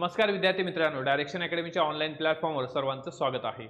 नमस्कार विद्यार्थी मित्रांनो डायरेक्शन अकॅडमीच्या ऑनलाईन प्लॅटफॉर्मवर सर्वांचं स्वागत आहे.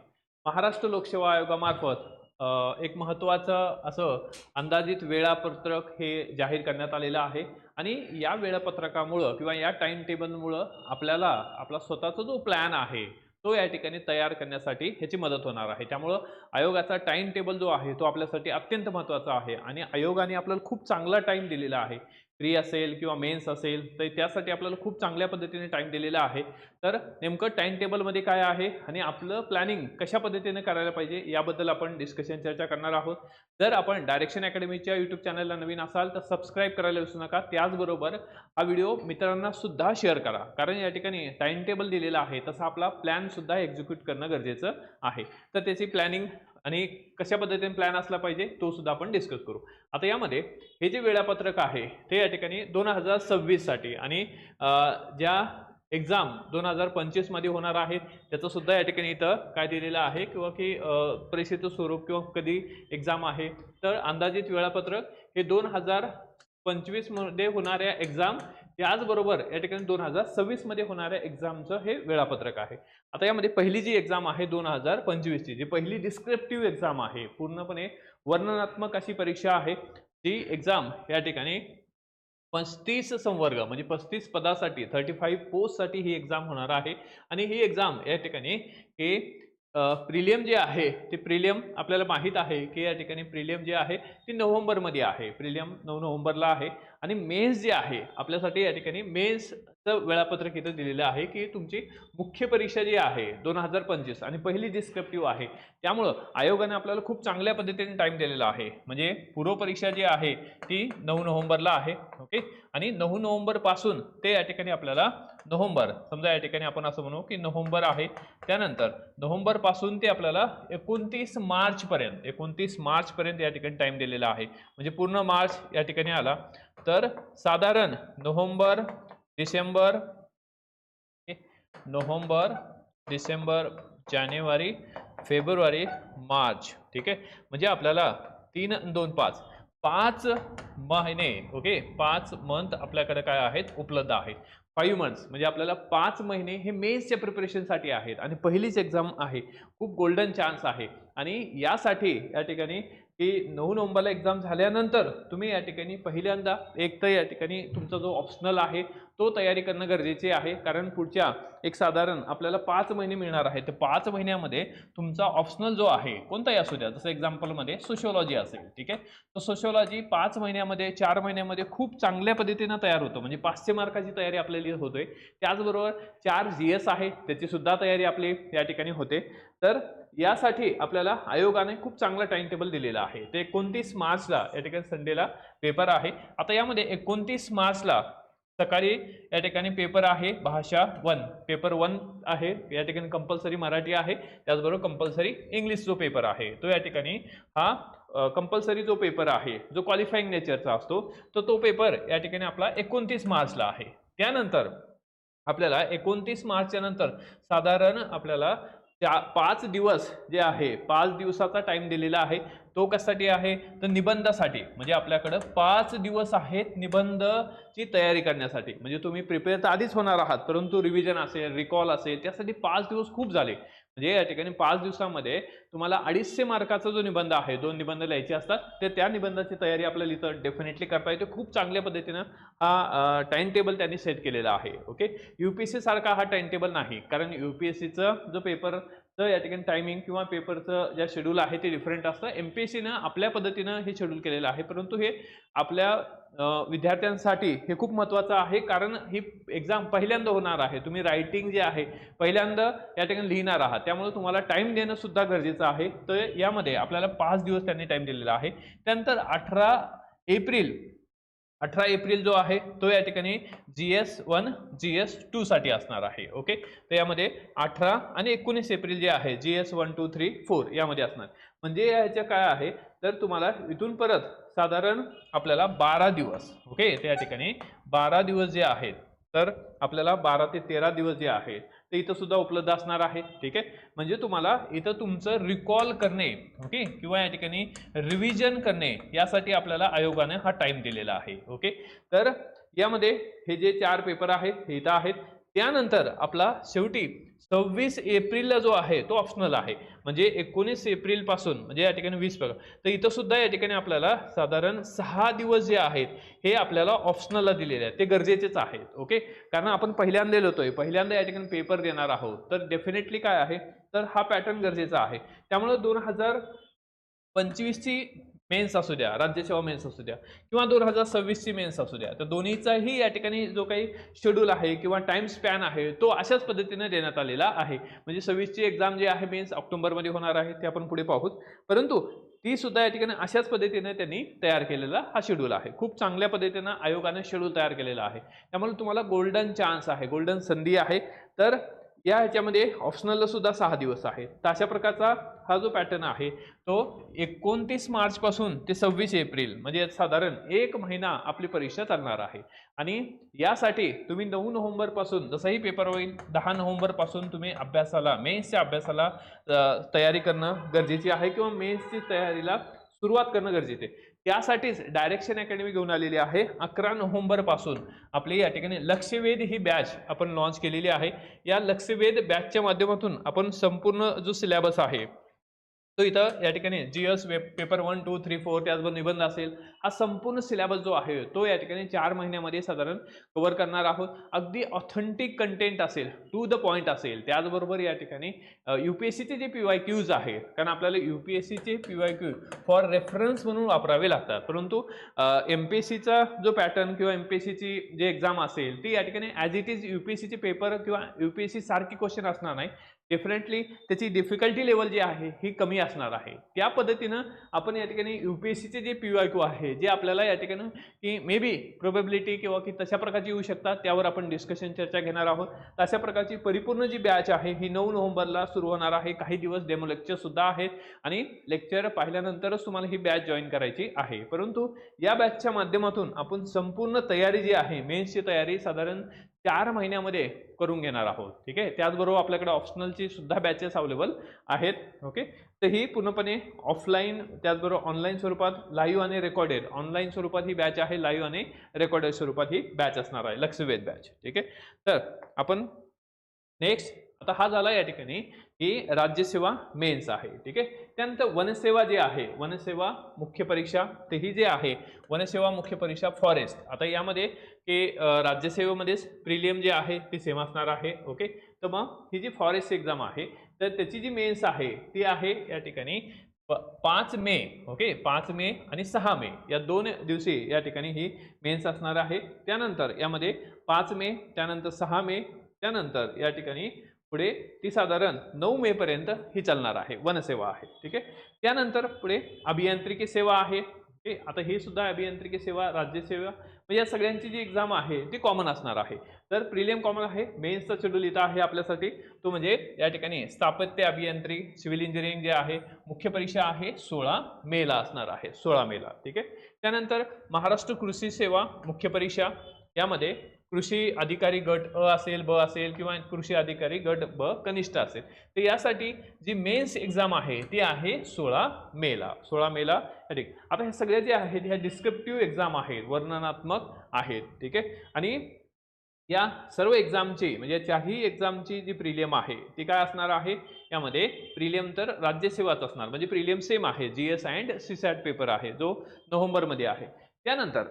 महाराष्ट्र लोकसेवा आयोगामार्फत एक महत्त्वाचं असं अंदाजित वेळापत्रक हे जाहीर करण्यात आलेलं आहे. आणि या वेळापत्रकामुळं किंवा या टाईम टेबलमुळं आपल्याला आपला स्वतःचा जो प्लॅन आहे तो या ठिकाणी तयार करण्यासाठी ह्याची मदत होणार आहे. त्यामुळं आयोगाचा टाईम टेबल जो आहे तो आपल्यासाठी अत्यंत महत्त्वाचा आहे. आणि आयोगाने आपल्याला खूप चांगला टाईम दिलेला आहे. प्री असेल किंवा मेन्स असेल तर त्यासाठी आपल्याला खूप चांगल्या पद्धतीने टाईम दिलेला आहे. तर नेमकं टाईम टेबलमध्ये काय आहे आणि आपलं प्लॅनिंग कशा पद्धतीने करायला पाहिजे याबद्दल आपण डिस्कशन चर्चा करणार आहोत. जर आपण डायरेक्शन अकॅडमीच्या यूट्यूब चॅनलला नवीन असाल तर सबस्क्राईब करायला विसरू नका. त्याचबरोबर हा व्हिडिओ मित्रांना सुद्धा शेअर करा. कारण या ठिकाणी टाईम टेबल दिलेला आहे तसा आपला प्लॅनसुद्धा एक्झिक्यूट करणं गरजेचं आहे. तर त्याची प्लॅनिंग आणि कशा पद्धतीने प्लॅन असला पाहिजे तो सुद्धा आपण डिस्कस करू. आता यामध्ये हे जे वेळापत्रक आहे ते या ठिकाणी दोन हजार सव्वीससाठी आणि ज्या एक्झाम दोन हजार पंचवीसमध्ये होणार आहेत त्याचं सुद्धा या ठिकाणी इथं काय दिलेलं आहे किंवा की परीक्षेचं स्वरूप किंवा कधी एक्झाम आहे तर अंदाजित वेळापत्रक हे दोन हजार पंचवीसमध्ये होणाऱ्या एक्झाम त्याचबरोबर या ठिकाणी दोन हजार सव्वीसमध्ये होणाऱ्या एक्झामचं हे वेळापत्रक आहे. आता यामध्ये पहिली जी एक्झाम आहे दोन हजार पंचवीसची जी पहिली डिस्क्रिप्टिव्ह एक्झाम आहे पूर्णपणे वर्णनात्मक अशी परीक्षा आहे. ती एक्झाम या ठिकाणी पस्तीस संवर्ग म्हणजे पस्तीस पदासाठी थर्टी फाईव्ह पोस्टसाठी ही एक्झाम होणार आहे. आणि ही एक्झाम या ठिकाणी हे प्रिलियम जे आहे ते प्रिलियम आपल्याला माहीत आहे की या ठिकाणी प्रिलियम जे आहे ती नोव्हेंबरमध्ये आहे. प्रिलियम नऊ नोव्हेंबरला आहे. आणि मेन्स जे आहे आपल्यासाठी या ठिकाणी मेन्सचं वेळापत्रक इथं दिलेलं आहे की तुमची मुख्य परीक्षा जी आहे दोन हजार पंचवीस आणि पहिली डिस्क्रिप्टिव्ह आहे त्यामुळं आयोगाने आपल्याला खूप चांगल्या पद्धतीने टाईम दिलेला आहे. म्हणजे पूर्व परीक्षा जी आहे ती नऊ नोव्हेंबरला आहे ओके आणि नऊ नोव्हेंबरपासून ते या ठिकाणी आपल्याला नोव्हेंबर समजा या ठिकाणी आपण असं म्हणू की नोव्हेंबर आहे. त्यानंतर नोव्हेंबरपासून ते आपल्याला एकोणतीस मार्चपर्यंत एकोणतीस मार्चपर्यंत या ठिकाणी टाईम दिलेला आहे. म्हणजे पूर्ण मार्च या ठिकाणी आला. तर साधारण नोव्हेंबर डिसेंबर नोव्हेंबर डिसेंबर जानेवारी फेब्रुवारी मार्च ठीक आहे? म्हणजे आपल्याला तीन दोन पाच पाच महिने ओके? पाच मंथ आपल्याकडे काय आहेत? उपलब्ध आहेत. फाईव्ह मंथ्स म्हणजे आपल्याला पाच महिने हे मेन्सच्या प्रिपरेशनसाठी आहेत. आणि पहिलीच एक्झाम आहे. खूप गोल्डन चान्स आहे. आणि यासाठी या ठिकाणी की नऊ नोव्हेंबरला एक्झाम झाल्यानंतर तुम्ही या ठिकाणी पहिल्यांदा एक तर या ठिकाणी तुमचा जो ऑप्शनल आहे तो तयारी करणं गरजेचे आहे. कारण पुढच्या एक साधारण आपल्याला पाच महिने मिळणार आहे तर पाच महिन्यामध्ये तुमचा ऑप्शनल जो आहे कोणताही असू द्या जसं एक्झाम्पलमध्ये सोशिओलॉजी असेल ठीक आहे? तर सोशिओलॉजी पाच महिन्यामध्ये चार महिन्यामध्ये खूप चांगल्या पद्धतीनं तयार होतं. म्हणजे पाचशे मार्काची तयारी आपल्याला होतोय. त्याचबरोबर चार जी एस आहे त्याची सुद्धा तयारी आपली या ठिकाणी होते. तर यासाठी आपल्याला आयोगाने खूप चांगला टाइम टेबल दिलेला आहे. ते एकोणतीस मार्चला या ठिकाणी संडेला पेपर आहे. आता यामध्ये एकोणतीस मार्चला सकाळी या ठिकाणी पेपर आहे भाषा वन. पेपर वन आहे या ठिकाणी कंपल्सरी मराठी आहे. त्याचबरोबर कंपल्सरी इंग्लिश जो पेपर आहे तो या ठिकाणी हा कंपल्सरी जो पेपर आहे जो क्वालिफाईंग नेचरचा असतो तर तो पेपर या ठिकाणी आपला एकोणतीस मार्चला आहे. त्यानंतर आपल्याला एकोणतीस मार्चच्या नंतर साधारण आपल्याला त्या पाच दिवस जे आहे पाच दिवसाचा टाइम दिलेला आहे तो कशासाठी आहे? तर निबंधासाठी. म्हणजे आपल्याकडं पाच दिवस आहेत निबंधची तयारी करण्यासाठी. म्हणजे तुम्ही प्रिपेअर तर आधीच होणार आहात परंतु रिव्हिजन असेल रिकॉल असेल त्यासाठी पाच दिवस खूप झाले. म्हणजे या ठिकाणी पाच दिवसामध्ये तुम्हाला अडीचशे मार्काचा जो निबंध आहे दोन निबंध लिहायचे असतात ते त्या निबंधाची तयारी आपल्याला इथं डेफिनेटली करता येते. खूप चांगल्या पद्धतीनं हा टाइम टेबल त्यांनी सेट केलेला आहे ओके यू पी एस सारखा हा टाइम टेबल नाही कारण यू पी एस सीचं जो पेपरचं या ठिकाणी टायमिंग किंवा पेपरचं जे शेड्यूल आहे ते डिफरंट असतं. एम पी एस सीनं आपल्या पद्धतीनं हे शेड्यूल केलेलं आहे परंतु हे आपल्या विद्यार्थ्यांसाठी हे खूप महत्त्वाचं आहे कारण ही एक्झाम पहिल्यांदा होणार आहे. तुम्ही रायटिंग जे आहे पहिल्यांदा या ठिकाणी लिहिणार आहात. त्यामुळे तुम्हाला टाईम देणं सुद्धा गरजेचं आहे. तर यामध्ये आपल्याला पाच दिवस त्यांनी टाईम दिलेला आहे. त्यानंतर अठरा एप्रिल अठरा एप्रिल जो आहे तो या ठिकाणी G S one G S two साठी असणार आहे ओके तर यामध्ये अठरा आणि एकोणीस एप्रिल जे आहे G S one two three four यामध्ये असणार. म्हणजे याच्या काय आहे तर तुम्हाला इथून परत साधारण आपल्याला बारा दिवस ओके त्या ठिकाणी बारा दिवस जे आहेत तर आपल्याला बारा ते तेरा दिवस जे आहेत ते इथं सुद्धा उपलब्ध असणार आहे. ठीक आहे? म्हणजे तुम्हाला इथं तुमचं रिकॉल करणे ओके किंवा या ठिकाणी रिव्हिजन करणे यासाठी आपल्याला आयोगाने हा टाइम दिलेला आहे. ओके तर यामध्ये हे जे चार पेपर आहेत हे इथं आहेत. त्यानंतर आपला शेवटी सव्वीस एप्रिलला जो आहे तो ऑप्शनल आहे. म्हणजे एकोणीस एप्रिलपासून म्हणजे या ठिकाणी वीस प्रकार. तर इथं सुद्धा या ठिकाणी आपल्याला साधारण सहा दिवस जे आहेत हे आपल्याला ऑप्शनलला दिलेले आहेत. ते गरजेचेच आहेत ओके? कारण आपण पहिल्यांदा येतोय पहिल्यांदा या ठिकाणी पेपर देणार आहोत. तर डेफिनेटली काय आहे? तर हा पॅटर्न गरजेचा आहे. त्यामुळे दोन हजार पंचवीसची मेन्स असू द्या राज्यसेवा मेन्स असू द्या किंवा दोन हजार सव्वीसची मेन्स असू द्या तर दोन्हीचाही या ठिकाणी जो काही शेड्यूल आहे किंवा टाइम स्पॅन आहे तो अशाच पद्धतीने देण्यात आलेला आहे. म्हणजे सव्वीसची एक्झाम जी आहे मेन्स ऑक्टोबरमध्ये होणार आहे ते आपण पुढे पाहूत. परंतु ती सुद्धा या ठिकाणी अशाच पद्धतीने त्यांनी तयार केलेला हा शेड्यूल आहे. खूप चांगल्या पद्धतीनं आयोगाने शेड्यूल तयार केलेला आहे. त्यामुळे तुम्हाला गोल्डन चान्स आहे गोल्डन संधी आहे. तर या ह्याच्यामध्ये ऑप्शनलला सुद्धा सहा दिवस आहेत. तर अशा प्रकारचा हा जो पॅटर्न आहे तो एकोणतीस मार्चपासून ते सव्वीस एप्रिल म्हणजे साधारण एक महिना आपली परीक्षा चालणार आहे. आणि यासाठी तुम्ही नऊ नोव्हेंबरपासून जसंही पेपर होईल दहा नोव्हेंबरपासून तुम्ही अभ्यासाला मेन्सच्या अभ्यासाला तयारी करणं गरजेची आहे किंवा मेन्सची तयारीला सुरुवात करणं गरजेचे आहे. त्यासाठीच डायरेक्शन अकॅडमी घेऊन आलेली आहे. अकरा नोव्हेंबरपासून आपली या ठिकाणी लक्षवेध ही बॅच आपण लॉन्च केलेली आहे. या लक्षवेध बॅचच्या माध्यमातून आपण संपूर्ण जो सिलेबस आहे तो इथं या ठिकाणी G S web paper one two three four त्याचबरोबर निबंध असेल हा संपूर्ण सिलेबस जो आहे तो या ठिकाणी चार महिन्यामध्ये साधारण कव्हर करणार आहोत. अगदी ऑथेंटिक कंटेंट असेल टू द पॉईंट असेल त्याचबरोबर या ठिकाणी यू पी एस सीचे जे पी वाय क्यूज आहेत कारण आपल्याला यू पी एस सीचे P Y Q for reference म्हणून वापरावे लागतात. परंतु एम पी एस सीचा जो पॅटर्न किंवा एम पी एस सीची जे एक्झाम असेल ती या ठिकाणी as it is U P S सीचे पेपर किंवा यू पी एस सी सारखी क्वेश्चन असणार नाही. डेफिनेटली त्याची डिफिकल्टी लेवल जी आहे ही कमी असते. असणार आहे. त्या पद्धतीनं आपण या ठिकाणी यू पी एस सीचे जे पी वाय क्यू आहे जे आपल्याला या ठिकाणी की मे बी प्रोबेबिलिटी किंवा की तशा प्रकारची येऊ शकतात त्यावर आपण डिस्कशन चर्चा घेणार आहोत. तशा अशा प्रकारची परिपूर्ण जी बॅच आहे ही नऊ नोव्हेंबरला सुरू होणार आहे. काही दिवस डेमो लेक्चरसुद्धा आहेत आणि लेक्चर पाहिल्यानंतरच तुम्हाला ही बॅच जॉईन करायची आहे. परंतु या बॅचच्या माध्यमातून आपण संपूर्ण तयारी जी आहे मेन्सची तयारी साधारण चार महिन्यामध्ये करून घेणार आहोत ठीक आहे? त्याचबरोबर आपल्याकडे ऑप्शनलची सुद्धा बॅचेस अवेलेबल आहेत ओके तर ही पूर्णपणे ऑफलाईन त्याचबरोबर ऑनलाईन स्वरूपात लाईव्ह आणि रेकॉर्डेड ऑनलाईन स्वरूपात ही बॅच आहे लाईव्ह आणि रेकॉर्डेड स्वरूपात ही बॅच असणार आहे लक्षवेध बॅच ठीक आहे? तर आपण नेक्स्ट आता हा झाला या ठिकाणी. ही राज्यसेवा मेन्स आहे ठीक आहे? त्यानंतर वनसेवा जी आहे वनसेवा मुख्य परीक्षा ते ही जे आहे वनसेवा मुख्य परीक्षा फॉरेस्ट आता यामध्ये की राज्यसेवेमध्येच प्रिलियम जे आहे ती सेम असणार आहे ओके तर मग ही जी फॉरेस्ट एक्झाम आहे तर त्याची जी मेन्स आहे ती आहे या ठिकाणी प- पाच मे ओके पाच मे आणि सहा मे. या दोन दिवशी या ठिकाणी ही मेन्स असणार आहे. त्यानंतर यामध्ये पाच मे त्यानंतर सहा मे त्यानंतर या ठिकाणी पुढे ती साधारण नऊ मे पर्यंत ही चालणार आहे. वनसेवा आहे. ठीक आहे? त्यानंतर पुढे अभियांत्रिकी सेवा आहे. ओके? आता ही सुद्धा अभियांत्रिकी सेवा राज्यसेवा म्हणजे या सगळ्यांची जी एक्झाम आहे ती कॉमन असणार आहे. तर प्रिलियम कॉमन आहे. मेन्सचा शेड्यूल इथं आहे आपल्यासाठी. तो म्हणजे या ठिकाणी स्थापत्य अभियांत्री सिव्हिल इंजिनिअरिंग जे आहे मुख्य परीक्षा आहे सोळा मेला असणार आहे. सोळा मेला ठीक आहे? त्यानंतर महाराष्ट्र कृषी सेवा मुख्य परीक्षा. यामध्ये कृषी अधिकारी गट अ असेल ब असेल किंवा कृषी अधिकारी गट ब कनिष्ठ असेल. तर यासाठी जी मेन्स एक्झाम आहे ती आहे सोळा मेला. सोळा मेला ठीक. आता हे सगळे जे आहेत ह्या डिस्क्रिप्टिव्ह एक्झाम आहेत वर्णनात्मक आहेत ठीक आहे? आणि या सर्व एक्झामची म्हणजे चारही एक्झामची जी प्रिलियम आहे ती काय असणार आहे? यामध्ये प्रिलियम तर राज्यसेवाच असणार म्हणजे प्रिलियम सेम आहे G S and C SAT paper आहे जो नोव्हेंबरमध्ये आहे. त्यानंतर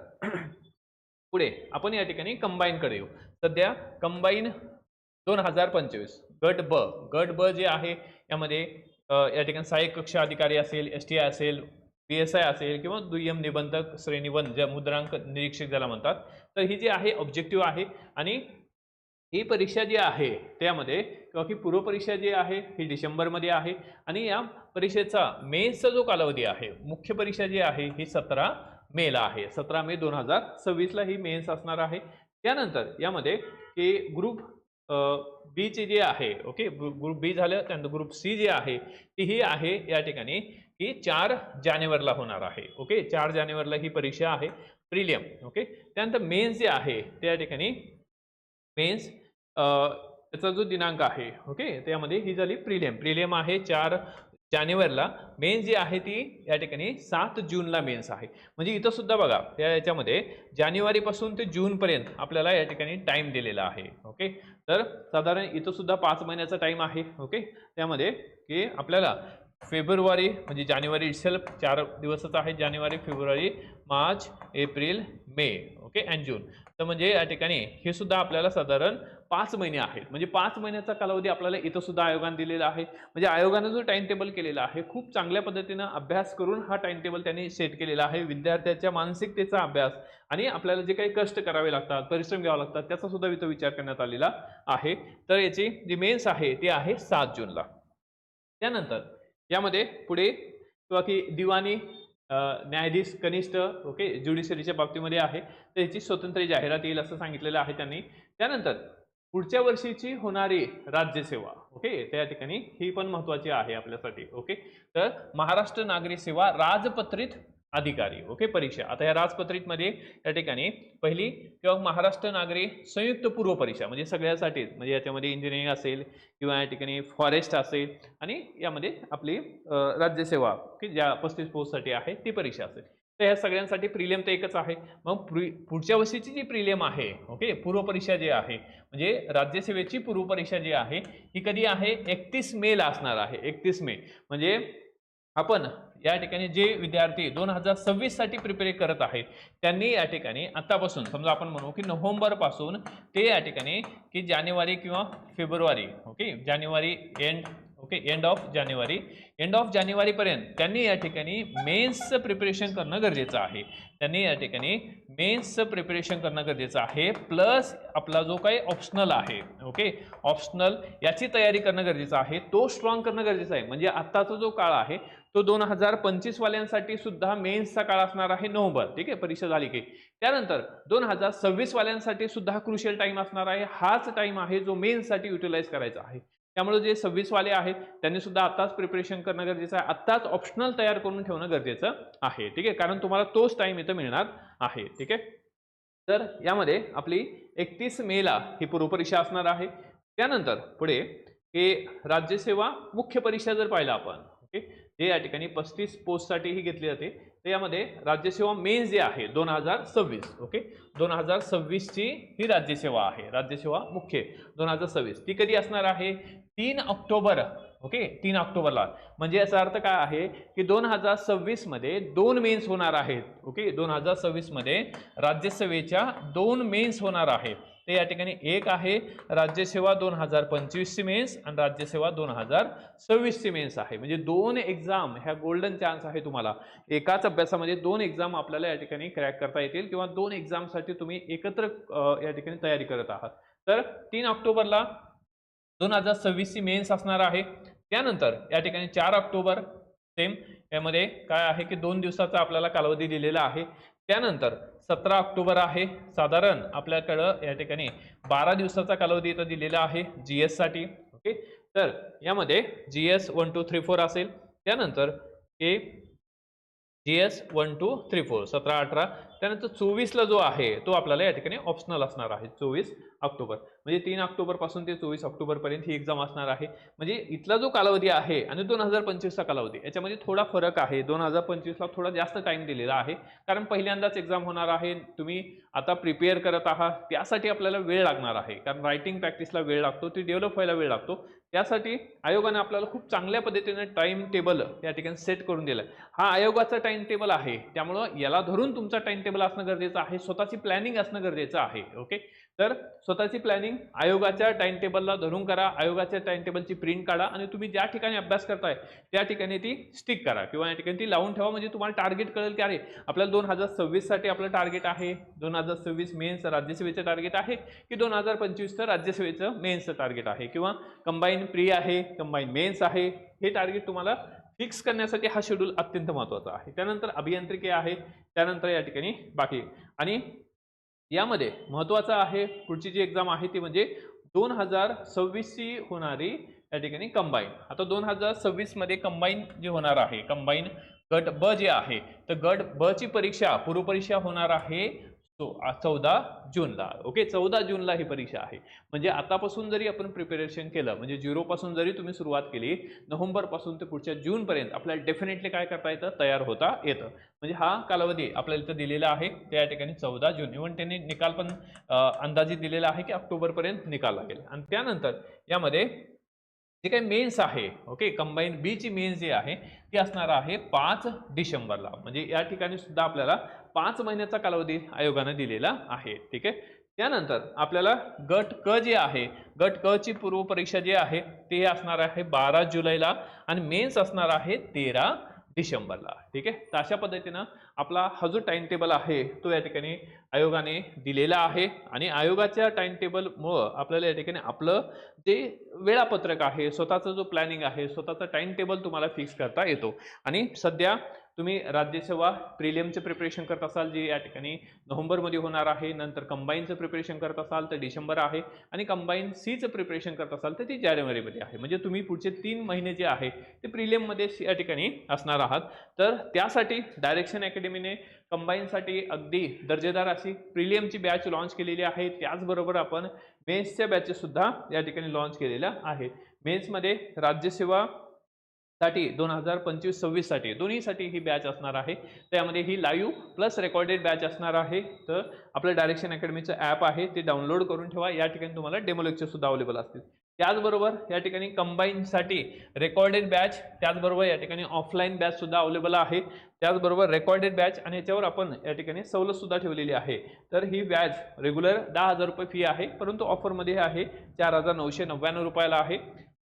पुढे आपण या ठिकाणी कंबाईनकडे येऊ. सध्या कंबाईन दोन हजार पंचवीस गट ब. गट ब जे आहे यामध्ये या ठिकाणी सहाय्यक कक्ष अधिकारी असेल एस टी आय असेल पी एस आय असेल किंवा दुय्यम निबंधक श्रेणी वन ज्या मुद्रांक निरीक्षक ज्याला म्हणतात. तर ही जी आहे ऑब्जेक्टिव्ह आहे आणि ही परीक्षा जी आहे त्यामध्ये किंवा की पूर्वपरीक्षा जी आहे ही डिसेंबरमध्ये आहे. आणि या परीक्षेचा मेन्सचा जो कालावधी आहे मुख्य परीक्षा जी आहे ही सतरा मेला आहे. सतरा मे दोन हजार सव्वीसला ही मेन्स असणार आहे. त्यानंतर यामध्ये की ग्रुप बीचे जे आहे ओके ग्रुप बी झालं त्यानंतर ग्रुप सी जे आहे ती ही आहे या ठिकाणी की चार जानेवारीला होणार आहे ओके चार जानेवारीला ही परीक्षा आहे प्रिलियम ओके. त्यानंतर मेन्स जे आहे त्या ठिकाणी मेन्स त्याचा जो दिनांक आहे ओके त्यामध्ये ही झाली प्रिलियम. प्रिलियम आहे चार जानेवारीला मेन्स जी आहे ती या ठिकाणी सात जूनला मेन्स आहे. म्हणजे इथं सुद्धा बघा त्या याच्यामध्ये जानेवारीपासून ते जूनपर्यंत आपल्याला या ठिकाणी टाईम दिलेला आहे. ओके तर साधारण इथं सुद्धा पाच महिन्याचा टाईम आहे. ओके त्यामध्ये की आपल्याला फेब्रुवारी म्हणजे जानेवारी इटसेल्फ चार दिवसच आहे. जानेवारी February March April May. Okay and June तर म्हणजे या ठिकाणी हे सुद्धा आपल्याला साधारण पाच महिने आहेत. म्हणजे पाच महिन्याचा कालावधी आपल्याला इथं सुद्धा आयोगाने दिलेला आहे. म्हणजे आयोगानं जो टाइम टेबल केलेला आहे खूप चांगल्या पद्धतीनं अभ्यास करून हा टाइम टेबल त्यांनी सेट केलेला आहे. विद्यार्थ्याच्या मानसिकतेचा अभ्यास आणि आपल्याला जे काही कष्ट करावे लागतात परिश्रम घ्यावे लागतात त्याचा सुद्धा इथं विचार करण्यात आलेला आहे. तर याची जी मेन्स आहे ती आहे सात जूनला. त्यानंतर यामध्ये पुढे किंवा की दिवाणी न्यायाधीश कनिष्ठ ओके ज्युडिशरीच्या बाबतीमध्ये आहे. तर याची स्वतंत्र जाहिरात येईल असं सांगितलेलं आहे त्यांनी. त्यानंतर पुढच्या वर्षीची होणारी राज्यसेवा ओके त्या ठिकाणी ही पण महत्वाची आहे आपल्यासाठी ओके. तर महाराष्ट्र नागरी सेवा राजपत्रित अधिकारी. ओके परीक्षा. आता या राजपत्रितमध्ये या ठिकाणी पहिली किंवा महाराष्ट्र नागरी संयुक्त पूर्व परीक्षा म्हणजे सगळ्यासाठीच म्हणजे याच्यामध्ये इंजिनिअरिंग असेल किंवा या ठिकाणी फॉरेस्ट असेल आणि यामध्ये आपली राज्यसेवा की ज्या पस्तीस पोस्टसाठी आहे ती परीक्षा असेल. तर ह्या सगळ्यांसाठी प्रिलियम तर एकच आहे. मग प्रि पुढच्या वर्षीची जी प्रिलियम आहे ओके पूर्व परीक्षा जी आहे म्हणजे राज्यसेवेची पूर्व परीक्षा जी आहे ही कधी आहे? एकतीस मेला असणार आहे. एकतीस मे. म्हणजे आपण या ठिकाणी जे विद्यार्थी दोन हजार सव्वीससाठी प्रिपेअर करत आहेत त्यांनी या ठिकाणी आतापासून समजा आपण म्हणू की नोव्हेंबरपासून ते या ठिकाणी की जानेवारी किंवा फेब्रुवारी okay January end okay end of January. End of जानेवारीपर्यंत त्यांनी या ठिकाणी मेन्सचं प्रिपरेशन करणं गरजेचं आहे. त्यांनी या ठिकाणी मेन्सचं प्रिपरेशन करणं गरजेचं आहे प्लस आपला जो काही ऑप्शनल आहे ओके ऑप्शनल याची तयारी करणं गरजेचं आहे तो स्ट्रॉंग करणं गरजेचं आहे. म्हणजे आत्ताचा जो काळ आहे तो दोन हजार पंचवीस वाल्यांसाठी सुद्धा मेन्सचा काळ असणार आहे नोव्हेंबर. ठीक आहे? परीक्षा झाली की. त्यानंतर दोन हजार सव्वीस वाल्यांसाठी सुद्धा क्रुशियल टाइम असणार आहे. हाच टाइम आहे जो मेन्ससाठी युटिलाइज करायचा आहे. त्यामुळे जे सव्वीस वाले आहेत त्यांनी सुद्धा आत्ताच प्रिपरेशन करणं गरजेचं आहे. आत्ताच ऑप्शनल तयार करून ठेवणं गरजेचं आहे. ठीक आहे? कारण तुम्हाला तोच टाइम इथं मिळणार आहे. ठीक आहे? तर यामध्ये आपली एकतीस मेला ही पूर्वपरीक्षा असणार आहे. त्यानंतर पुढे हे राज्यसेवा मुख्य परीक्षा जर पाहिलं आपण ओके? हे या ठिकाणी पस्तीस पोस्टसाठी ही घेतली जाते. तर यामध्ये राज्यसेवा मेन्स जे आहे दोन हजार सव्वीस ओके दोन हजार सव्वीसची ही राज्यसेवा आहे राज्यसेवा मुख्य. दोन हजार सव्वीस ती कधी असणार आहे? तीन ऑक्टोबर ओके तीन ऑक्टोबरला. म्हणजे याचा अर्थ काय आहे? की दोन हजार सव्वीसमध्ये दोन मेन्स होणार आहेत ओके दोन हजार सव्वीसमध्ये राज्यसेवेच्या दोन मेन्स होणार आहेत. ते या ठिकाणी एक आहे. राज्यसेवा दोन हजार पंचवीसची मेन्स आणि राज्यसेवा दोन हजार सव्वीसची मेन्स आहे. म्हणजे दोन एक्झाम ह्या गोल्डन चान्स आहे तुम्हाला. एकाच अभ्यासामध्ये दोन एक्झाम आपल्याला या ठिकाणी क्रॅक करता येतील किंवा दोन एक्झामसाठी तुम्ही एकत्र या ठिकाणी तयारी करत आहात. तर तीन ऑक्टोबरला दोन हजार सव्वीसची मेन्स असणार आहे. त्यानंतर या ठिकाणी चार ऑक्टोबर सेम यामध्ये काय आहे की दोन दिवसाचा आपल्याला कालावधी दिलेला आहे. त्यानंतर सतरा ऑक्टोबर आहे. साधारण आपल्याकडं या ठिकाणी बारा दिवसाचा कालावधी इथं दिलेला आहे जी साठी. ओके तर यामध्ये G S one two three four असेल. त्यानंतर हे G S one two three four सतरा अठरा त्यानंतर चोवीसला जो आहे तो आपल्याला या ठिकाणी ऑप्शनल असणार आहे. चोवीस ऑक्टोबर. म्हणजे तीन ऑक्टोबरपासून ते चोवीस ऑक्टोबरपर्यंत ही एक्झाम असणार आहे. म्हणजे इथला जो कालावधी आहे आणि दोन हजार पंचवीसचा कालावधी याच्यामध्ये थोडा फरक आहे. दोन हजार पंचवीसला थोडा जास्त टाईम दिलेला आहे. कारण पहिल्यांदाच एक्झाम होणार आहे. तुम्ही आता प्रिपेअर करत आहात. त्यासाठी आपल्याला वेळ लागणार आहे. कारण रायटिंग प्रॅक्टिसला वेळ लागतो. ती डेव्हलप व्हायला वेळ लागतो. त्यासाठी आयोगाने आपल्याला खूप चांगल्या पद्धतीने टाइम टेबल या ठिकाणी सेट करून दिलं हा आयोगाचा टाइम टेबल आहे. त्यामुळं याला धरून तुमचा टाइम टेबल असणं गरजेचं आहे. स्वतःची प्लॅनिंग असणं गरजेचं आहे. ओके तर स्वतःची प्लॅनिंग आयोगाच्या टाइम टेबलला धरून करा आयोगाच्या टाइम टेबलची प्रिंट काढा आणि तुम्ही ज्या ठिकाणी अभ्यास करताय त्या ठिकाणी ती स्टिक करा किंवा या ठिकाणी ती लावून ठेवा म्हणजे तुम्हाला टार्गेट कळेल की अरे आपल्याला दोन हजार सव्वीससाठी आपलं टार्गेट आहे दोन हजार सव्वीस मेन्स राज्यसेवेचं टार्गेट आहे की दोन हजार पंचवीसचं राज्यसेवेचं मेन्सचं टार्गेट आहे किंवा कंबाईन प्री आहे कंबाईन मेन्स आहे हे टार्गेट तुम्हाला फिक्स करण्यासाठी हा शेड्यूल अत्यंत महत्त्वाचा आहे. त्यानंतर अभियांत्रिकी आहे त्यानंतर या ठिकाणी बाकी. आणि यामध्ये महत्त्वाचं आहे पुढची जी एक्झाम आहे ती म्हणजे दोन हजार सव्वीसची होणारी या ठिकाणी कंबाईन आता दोन हजार सव्वीसमध्ये कंबाईन जी होणार आहे कंबाईन गट ब जे आहे तर गट ब ची परीक्षा पूर्वपरीक्षा होणार आहे चौदा जूनला. ओके चौदा जूनला ही परीक्षा आहे. म्हणजे आतापासून जरी आपण प्रिपरेशन केलं म्हणजे झिरोपासून जरी तुम्ही सुरुवात केली नोव्हेंबरपासून ते पुढच्या जूनपर्यंत आपल्याला डेफिनेटली काय करता येतं? तयार होता येतं. म्हणजे हा कालावधी आपल्याला इथं दिलेला आहे. त्या ठिकाणी चौदा जून. इव्हन त्यांनी निकाल पण अंदाजित दिलेला आहे की ऑक्टोबरपर्यंत निकाल लागेल. आणि त्यानंतर यामध्ये जे काही मेन्स आहे ओके कंबाईन बीची मेन्स जी आहे ती असणार आहे पाच डिसेंबरला. म्हणजे या ठिकाणी सुद्धा आपल्याला पाच महिन्याचा कालावधी आयोगानं दिलेला आहे. ठीक आहे? त्यानंतर आपल्याला गट क जे आहे गट क ची पूर्वपरीक्षा जी आहे ते असणार आहे बारा जुलैला आणि मेन्स असणार आहे तेरा डिसेंबरला. ठीक आहे? तर अशा पद्धतीनं आपला हा जो टाइम टेबल आहे तो या ठिकाणी आयोगाने दिलेला आहे आणि आयोगाच्या टाइम टेबलमुळं आपल्याला या ठिकाणी आपलं जे वेळापत्रक आहे स्वतःचं जो प्लॅनिंग आहे स्वतःचा टाइम टेबल तुम्हाला फिक्स करता येतो. आणि सध्या तुम्ही राज्यसेवा प्रिलियमचं प्रिपरेशन करत असाल जे या ठिकाणी नोव्हेंबरमध्ये होणार आहे नंतर कंबाईनचं प्रिपरेशन करत असाल तर डिसेंबर आहे आणि कंबाईन सीचं प्रिपरेशन करत असाल तर ती जानेवारीमध्ये आहे. म्हणजे तुम्ही पुढचे तीन महिने जे आहे ते प्रिलियममध्ये या ठिकाणी असणार आहात. तर त्यासाठी डायरेक्शन अकॅडमीने कंबाईनसाठी अगदी दर्जेदार अशी प्रिलियमची बॅच लॉन्च केलेली आहे. त्याचबरोबर आपण मेन्सच्या बॅचेससुद्धा या ठिकाणी लॉन्च केलेल्या आहेत. मेन्समध्ये राज्यसेवा साठी दोन हजार पंचवीस सव्वीससाठी दोन्हीसाठी ही बॅच असणार आहे. त्यामध्ये ही लाईव्ह प्लस रेकॉर्डेड बॅच असणार आहे. तर आपलं डायरेक्शन अकॅडमीचं ॲप आहे. ते डाउनलोड करून ठेवा. या ठिकाणी तुम्हाला डेमो लेक्चर सुद्धा अवेलेबल असतील. त्याचबरोबर या ठिकाणी कंबाईनसाठी रेकॉर्डेड बॅच त्याचबरोबर या ठिकाणी ऑफलाईन बॅच सुद्धा अवेलेबल आहे. त्याचबरोबर रेकॉर्डेड बॅच आणि याच्यावर आपण या ठिकाणी सवलतसुद्धा ठेवलेली आहे. तर ही बॅच रेग्युलर दहा हजार रुपये फी आहे. परंतु ऑफरमध्ये आहे चार हजार नऊशे नव्याण्णव रुपयाला आहे.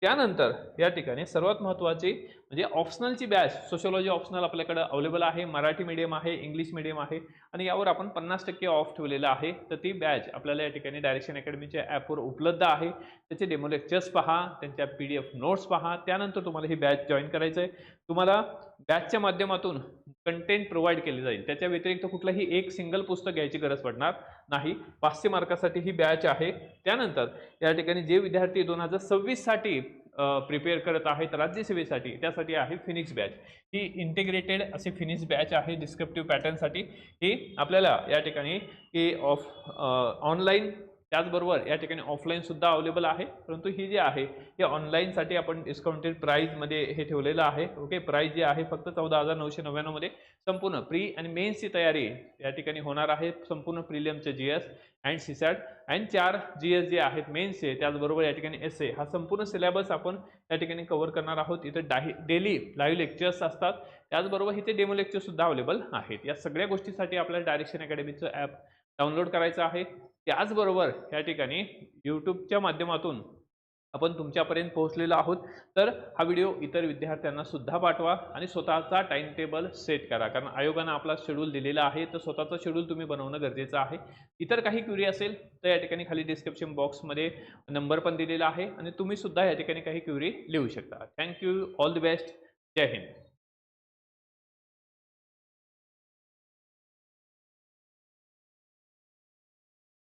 त्यानंतर या ठिकाणी सर्वात महत्त्वाची म्हणजे ऑप्शनलची बॅच सोशोलॉजी ऑप्शनल आपल्याकडे अवेलेबल आहे मराठी मीडियम आहे इंग्लिश मीडियम आहे आणि यावर आपण पन्नास टक्के ऑफ ठेवलेलं आहे. तर ती बॅच आपल्याला या ठिकाणी डायरेक्शन अकॅडमीच्या ॲपवर उपलब्ध आहे. त्याचे डेमो लेक्चर्स पहा त्यांच्या पी डी एफ नोट्स पहा. त्यानंतर तुम्हाला ही बॅच जॉईन करायचं आहे तुम्हाला बॅचच्या माध्यमातून कंटेंट प्रोव्हाइड केले जाईल. त्याच्या व्यतिरिक्त कुठलाही एक सिंगल पुस्तक घ्यायची गरज पडणार नाही. पाचशे मार्कासाठी ही बॅच आहे. त्यानंतर या ठिकाणी जे विद्यार्थी दोन हजार सव्वीससाठी प्रिपेअर करत आहेत राज्यसेवेसाठी त्यासाठी आहे फिनिक्स बॅच ही इंटिग्रेटेड अशी फिनिक्स बॅच आहे डिस्क्रिप्टिव्ह पॅटर्नसाठी ही आपल्याला या ठिकाणी ही ऑफ ऑनलाईन त्याचबरोबर या ठिकाणी ऑफलाईन सुद्धा अवेलेबल आहे. परंतु ही जी आहे हे ऑनलाईनसाठी आपण डिस्काउंटेड प्राईजमध्ये हे ठेवलेलं आहे. ओके प्राईज जी आहे फक्त चौदा हजार नऊशे नव्याण्णवमध्ये संपूर्ण प्री आणि मेन्सची तयारी या ठिकाणी होणार आहे. संपूर्ण प्रिलियमचे G S and CSAT and चार जी एस जे आहेत मेन्सचे त्याचबरोबर या ठिकाणी एस ए हा संपूर्ण सिलेबस आपण या ठिकाणी कव्हर करणार आहोत. इथं डाही डेली लाईव्ह लेक्चर्स असतात. त्याचबरोबर इथे डेमो लेक्चरसुद्धा अवेलेबल आहेत. या सगळ्या गोष्टीसाठी आपल्याला डायरेक्शन अकॅडमीचं ॲप डाउनलोड करायचं आहे. त्याचबरोबर या ठिकाणी यूट्यूबच्या माध्यमातून आपण तुमच्यापर्यंत पोहोचलेलो आहोत. तर हा व्हिडिओ इतर विद्यार्थ्यांना सुद्धा पाठवा आणि स्वतःचा टाइम टेबल सेट करा. कारण आयोगानं आपला शेड्यूल दिलेला आहे तर स्वतःचं शेड्यूल तुम्ही बनवणं गरजेचं आहे. इतर काही क्युरी असेल तर या ठिकाणी खाली डिस्क्रिप्शन बॉक्समध्ये नंबर पण दिलेला आहे आणि तुम्ही सुद्धा या ठिकाणी काही क्युरी लिहू शकता. Thank you all the best Jai Hind